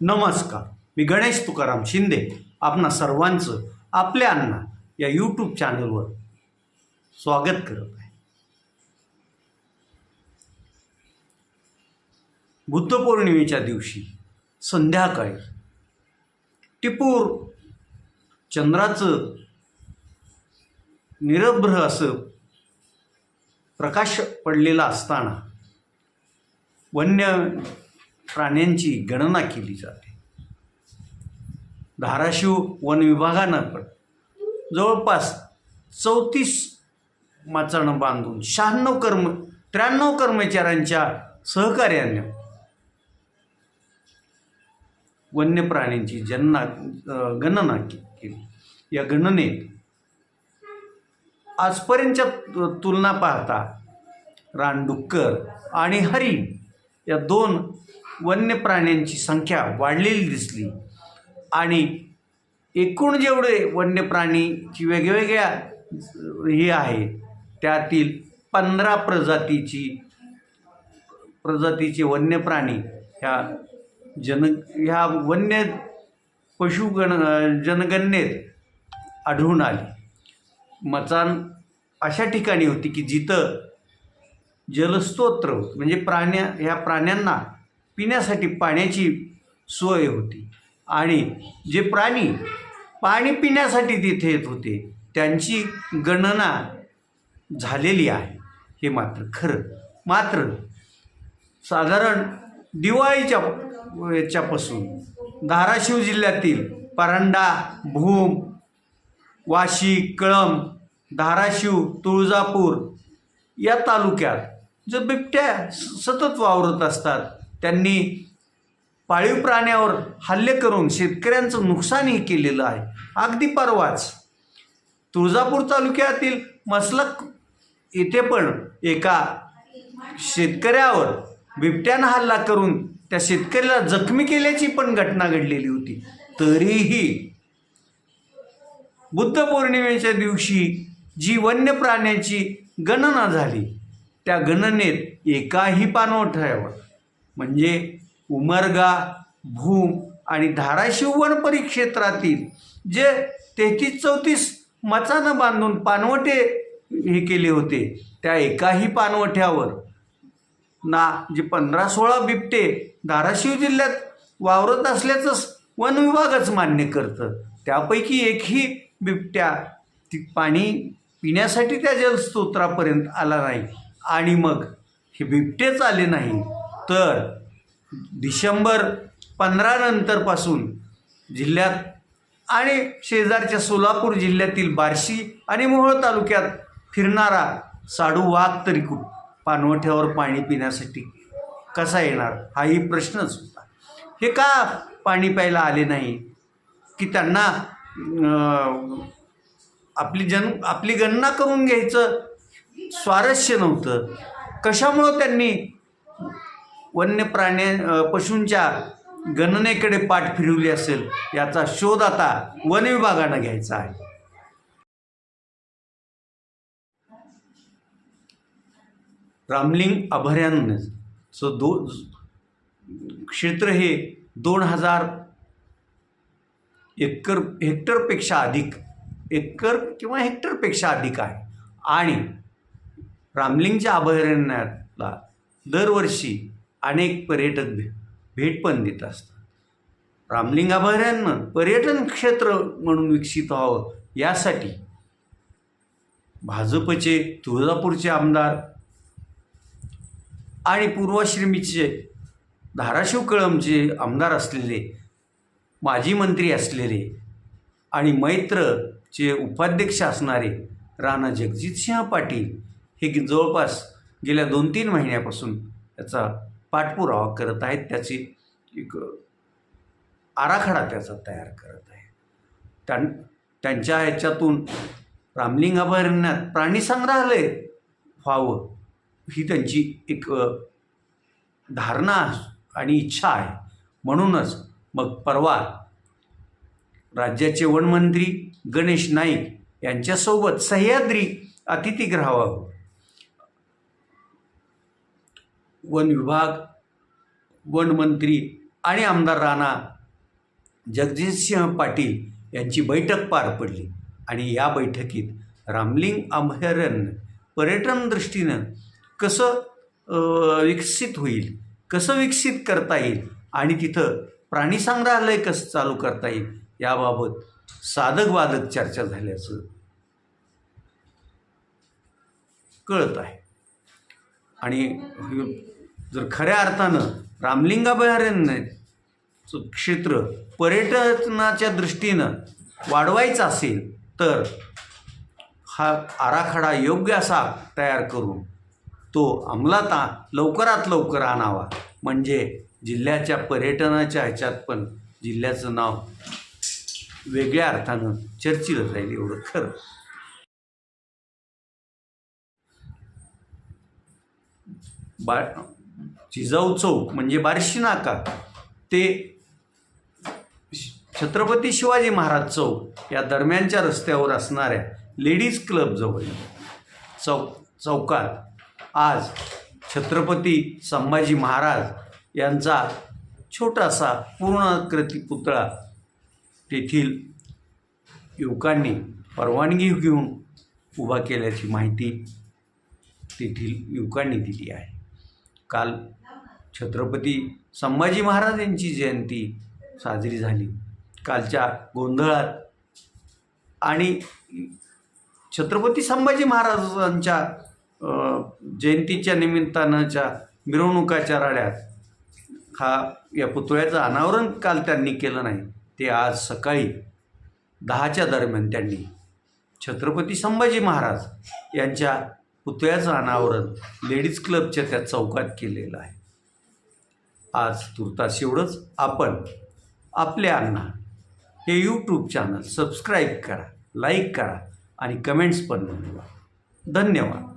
नमस्कार. मी गणेश तुकाराम शिंदे. आपणा सर्वांचं आपल्या अण्णा या यूट्यूब चॅनलवर स्वागत करत आहे. बुद्धपौर्णिमेच्या दिवशी संध्याकाळी टिपूर चंद्राचं निरभ्र असं प्रकाश पडलेला असताना वन्य प्राण्यांची गणना केली जाते. धाराशिव वन विभागानं पण जवळपास चौतीस माचाणं बांधून शहाण्णव कर्म त्र्याण्णव कर्मचाऱ्यांच्या सहकार्याने वन्य प्राण्यांची जन्ना गणना केली. या गणनेत आजपर्यंतच्या तुलना पाहता रानडुक्कर आणि हरिण या दोन वन्य प्राण्यांची संख्या वाढलेली दिसली. आणि एकूण जेवढे वन्य प्राणीची वेगवेगळ्या हे आहे त्यातील पंधरा प्रजातीची प्रजातीचे वन्य प्राणी ह्या जन ह्या वन्य पशुगण जनगणनेत आढळून आली. मचान अशा ठिकाणी होती की जिथं जलस्तोत्र होतं म्हणजे प्राण्या ह्या प्राण्यांना पिण्यासाठी पाण्याची सोय होती. आणि जे प्राणी पाणी पिण्यासाठी तिथे येत होते त्यांची गणना झालेली आहे. हे मात्र खरं. मात्र साधारण दिवाळीच्या याच्यापासून धाराशिव जिल्ह्यातील परांडा भूम वाशी कळंब धाराशिव तुळजापूर या तालुक्यात जो बिबट्या सतत वावरत असतात त्यांनी पाळीव प्राण्यावर हल्ले करून शेतकऱ्यांचं नुकसानही केलेलं आहे. अगदी परवाच तुळजापूर तालुक्यातील मसलक येथे पण एका शेतकऱ्यावर बिबट्यानं हल्ला करून त्या शेतकऱ्याला जखमी केल्याची पण घटना घडलेली होती. तरीही बुद्ध पौर्णिमेच्या दिवशी जी वन्य प्राण्याची गणना झाली त्या गणनेत एकाही पाणवठ्यावर म्हणजे उमरगा भूम आणि धाराशिव वन परिक्षेत्रातील जे तेहतीस चौतीस मचानं बांधून पानवटे हे केले होते त्या एकाही पानवठ्यावर ना जे पंधरा सोळा बिबटे धाराशिव जिल्ह्यात वावरत असल्याचंच वन विभागच मान्य करतं. त्यापैकी एकही बिबट्या ती पाणी पिण्यासाठी त्या जलस्तोत्रापर्यंत आला नाही. आणि मग हे बिबटेच आले नाही तर डिसेंबर पंधरा नंतरपासून जिल्ह्यात आणि शेजारच्या सोलापूर जिल्ह्यातील बार्शी आणि मोहोळ तालुक्यात फिरणारा साडू वाघ तरी कुठ पानवठ्यावर पाणी पिण्यासाठी कसा येणार हाही प्रश्नच होता. हे का पाणी प्यायला आले नाही? की त्यांना आपली जन आपली गणना करून घ्यायचं? स्वारस्य नव्हतं. कशामुळं त्यांनी वन्य प्राण्या पशूंच्या गणनेकडे पाठ फिरवली असेल याचा शोध आता वन विभागानं घ्यायचा आहे. रामलिंग अभयारण्याचं दो क्षेत्र हे दोन हजार एकर हेक्टरपेक्षा अधिक एकर किंवा हेक्टरपेक्षा अधिक आहे. आणि रामलिंगच्या अभयारण्याला दरवर्षी अनेक पर्यटक भे भेट पण देत असतात. रामलिंग अभयारण्य पर्यटन क्षेत्र म्हणून विकसित व्हावं यासाठी भाजपचे तुळजापूरचे आमदार आणि पूर्वाश्रमीचे धाराशिव कळमचे आमदार असलेले माजी मंत्री असलेले आणि मैत्रचे उपाध्यक्ष असणारे राणा जगजितसिंह पाटील हे जवळपास गेल्या दोन तीन महिन्यापासून त्याचा पाठपुरावा करत आहेत त्याची एक आराखडा त्याचा तयार करत आहे. त्यां त्यांच्या ह्याच्यातून रामलिंग अभयारण्यात प्राणी संग्रहालय व्हावं ही त्यांची एक धारणा आणि इच्छा आहे. म्हणूनच मग परवा राज्याचे वनमंत्री गणेश नाईक यांच्यासोबत सह्याद्री अतिथीगृहावर वन विभाग वनमंत्री आणि आमदार राणा जगजितसिंह पाटील यांची बैठक पार पडली. आणि या बैठकीत रामलिंग अभयारण्य पर्यटन दृष्टीनं कसं विकसित होईल कसं विकसित करता येईल आणि तिथं प्राणी संग्रहालय कसं चालू करता येईल याबाबत साधकवादक चर्चा झाल्याचं कळत आहे. आणि जर खऱ्या अर्थानं रामलिंग अभयारण्याचं क्षेत्र पर्यटनाच्या दृष्टीनं वाढवायचं असेल तर हा आराखडा योग्य असा तयार करून तो अंमलात लवकरात लवकर आणावा. म्हणजे जिल्ह्याच्या पर्यटनाच्या ह्याच्यात पण जिल्ह्याचं नाव वेगळ्या अर्थानं चर्चिलं जाईल एवढं खरं. बा जिजाऊ चौक म्हणजे बार्शी नाका. ते छत्रपती शिवाजी महाराज चौक या दरम्यानच्या रस्त्यावर असणाऱ्या लेडीज क्लबजवळ चौक चौकात आज छत्रपती संभाजी महाराज यांचा छोटासा पूर्णकृती पुतळा तेथील युवकांनी परवानगी घेऊन उभा केल्याची माहिती तेथील युवकांनी दिली आहे. काल छत्रपती संभाजी महाराज यांची जयंती साजरी झाली. कालच्या गोंधळात आणि छत्रपती संभाजी महाराजांच्या जयंतीच्या निमित्तानंच्या मिरवणुकाच्या राड्यात हा या पुतळ्याचं अनावरण काल त्यांनी केलं नाही ते आज सकाळी दहाच्या दरम्यान त्यांनी छत्रपती संभाजी महाराज यांच्या पुतळ्याचं अनावरण लेडीज क्लबच्या त्या चौकात केलेलं आहे. आज तुर्तास एवढंच. आपण आपल्या अण्णा हे यूट्यूब चॅनल सबस्क्राईब करा लाईक करा आणि कमेंट्स पण नोंदवा. धन्यवाद.